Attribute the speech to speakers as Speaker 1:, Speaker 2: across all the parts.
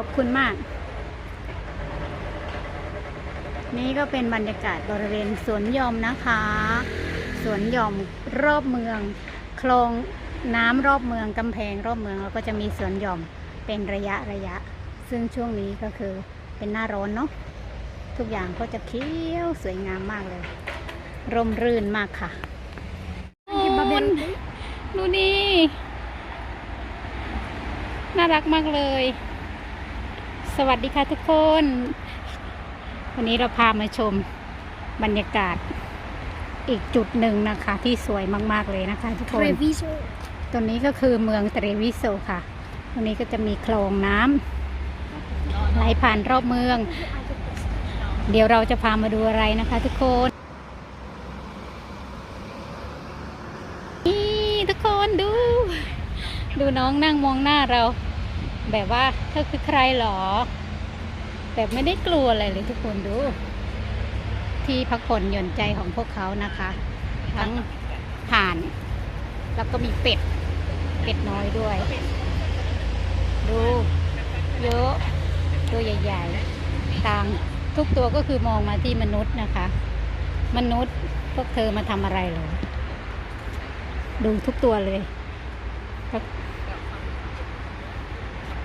Speaker 1: ขอบคุณมาก นี่ก็เป็นบรรยากาศบริเวณสวนหยอมนะคะ สวนหยอมรอบเมือง คลองน้ำรอบเมืองกำแพงรอบเมืองแล้วก็จะมีสวนหย่อมเป็นระยะระยะ ซึ่งช่วงนี้ก็คือเป็นหน้าร้อนเนาะทุกอย่างก็จะเขียวสวยงามมากเลย ร่มรื่นมากค่ะโอ้ยดูนี่น่ารักมากเลย สวัสดีค่ะทุกคน วันนี้เราพามาชมบรรยากาศอีกจุดหนึ่งนะคะ ที่สวยมากๆเลยนะคะ ทุกคน
Speaker 2: Treviso
Speaker 1: ตัวนี้ก็คือเมืองเตรวิโซค่ะ ตรงนี้ก็จะมีคลองน้ำไหลผ่านรอบเมือง เดี๋ยวเราจะพามาดูอะไรนะคะ ทุกคน นี่ทุกคนดู ดูน้องนั่งมองหน้าเรา แบบว่าเธอคือใครหรอ แบบไม่ได้กลัวอะไรเลยทุกคนดู ที่พักผ่อนหย่อนใจของพวกเขานะคะ ทั้งห่าน แล้วก็มีเป็ด เป็ดน้อยด้วย ดู เยอะ ตัวใหญ่ๆต่างทุกตัวก็คือมองมาที่มนุษย์นะคะ มนุษย์พวกเธอมาทำอะไรหรอ ดูทุกตัวเลย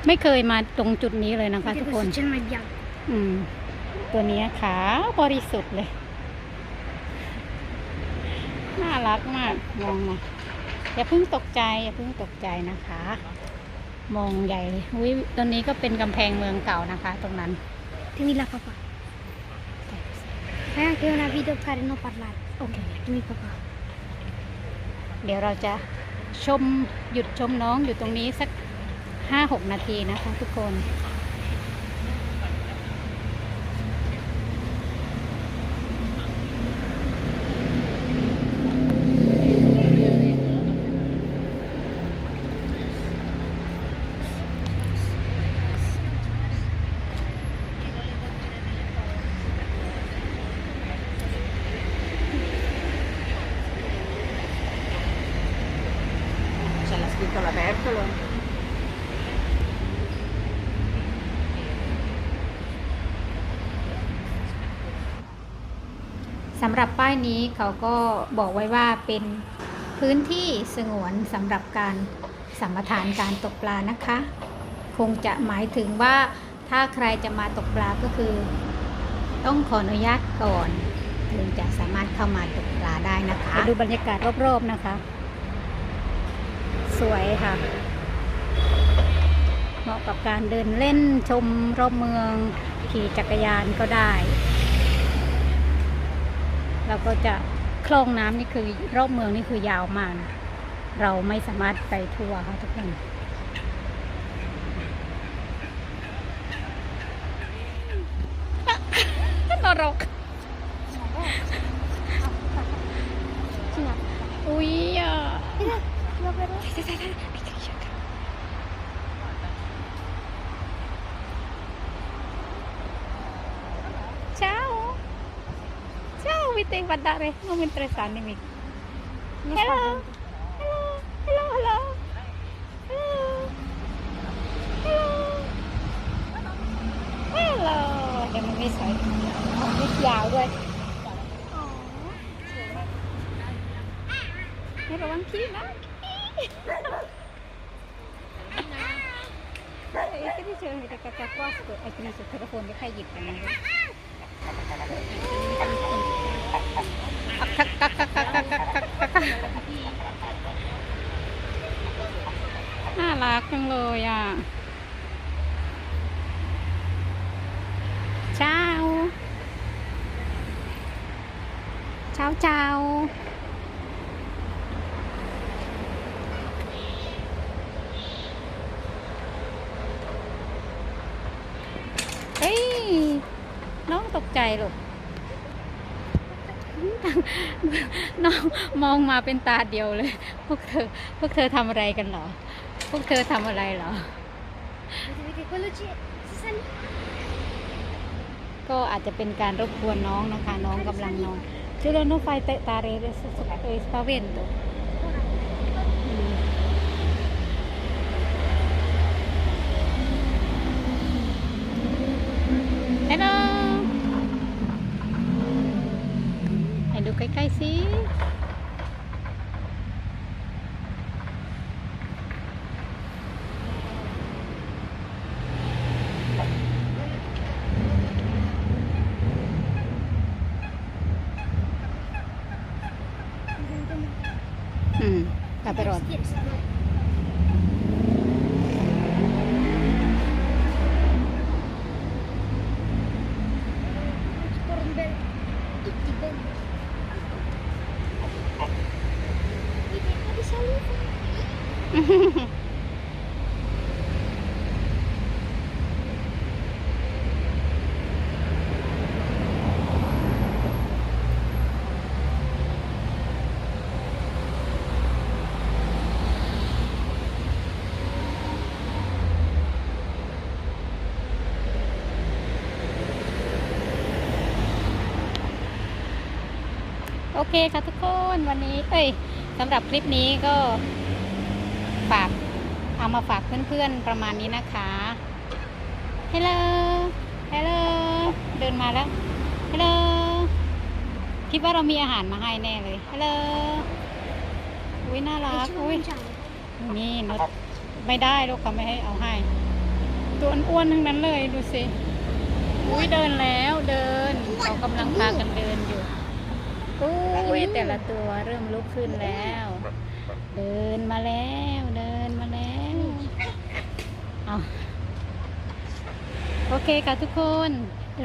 Speaker 1: ไม่เคยมาตรงจุดนี้เลยนะคะทุกคน
Speaker 2: Questo c'è una bianca.
Speaker 1: อืม ตัวเนี้ยขาวบริสุทธิ์เลย น่ารักมากมองมาอย่าเพิ่งตกใจ อย่าเพิ่งตกใจนะคะ มองใหญ่เลยอุ้ยตัวนี้ก็เป็นกำแพงเมืองเก่านะคะ ตรงนั้น
Speaker 2: Tieni la papà. Fai anche una video per non parlare. Ok, tieni papà.
Speaker 1: เดี๋ยวเราจะชมหยุดชมน้องอยู่ตรงนี้สัก ห้าหกนาทีนะคะทุกคน
Speaker 3: dito all'aperto
Speaker 1: สำหรับป้ายนี้เขาก็บอกไว้ว่าเป็นพื้นที่สงวนสำหรับการสัมปทานการตกปลานะคะ คงจะหมายถึงว่าถ้าใครจะมาตกปลาก็คือ ต้องขออนุญาตก่อนถึงจะสามารถเข้ามาตกปลาได้นะคะไปดูบรรยากาศรอบๆนะคะ สวยค่ะ เหมาะกับการเดินเล่นชมรอบเมืองขี่จักรยานก็ได้ เราก็จะคลองน้ำนี่คือรอบเมืองนี่คือยาวมากนะเราไม่สามารถไปทั่วค่ะทุกคนนรก
Speaker 2: Tina,
Speaker 1: อุ้ยอะ Mamita yung padare. Mamita sa
Speaker 2: anime.
Speaker 1: Hello. Hello. Hello. Hello. Hello. Hello. Hello. ยังไม่สวยมัยาวด้วยให้ระวังขี้นะเอ้ที่เชิญมีแต่กระกวาดตัวไอ้ที่สุดทรศัพท์ไม่ใครหยิบกันนะ คักคักคักคักคักคักคักคักน่ารักจังเลยอะเช้าเช้าเช้าเฮ้ย น้องตกใจหรอ น้องมองมาเป็นตาเดียวเลย พวกเธอ พวกเธอทำอะไรกันเหรอ พวกเธอทำอะไรเหรอ ก็อาจจะเป็นการรบกวนน้องนะคะ น้องกำลังนอนชื่อเรื่องน้องไฟเตะตาเรเรสเอสปาเวนตัวๆสิ อื มกลับไปรอ
Speaker 2: Sedikit, sedikit. Kurang bel. Iki bel. Ini ada salur.
Speaker 1: โอเคค่ะทุกคนวันนี้ เอ้ยสำหรับคลิปนี้ก็ฝากเอามาฝากเพื่อนๆประมาณนี้นะคะฮลโหลฮลโหลเดินมาแล้วฮลโหลคิดว่าเรามีอาหารมาให้แน่เลยฮลโหลอุ้ยน่ารักอุ้ยนี่นดไม่ได้ลูกเขาไม่ให้เอาให้ ตัวอ้วนๆทั้งนั้นเลยดูสิอุ้ยเดินแล้วเดินเขากำลังพากันเดิน อยู่อุ้ยแต่ละตัวเริ่มลุกขึ้นแล้ว เดินมาแล้วเดินมาแล้วเอาโอเคค่ะทุกคน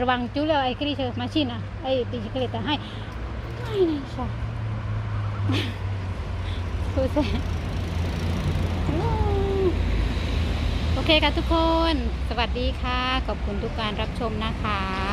Speaker 1: ระวังจุ๊เลยไอ้ครีเชอร์มาชินอะไอ้ดิจิเกลตให้ไม่นะชอบพูดเสร็จโอเคค่ะทุกคน สวัสดีค่ะ ขอบคุณทุกการรับชมนะคะ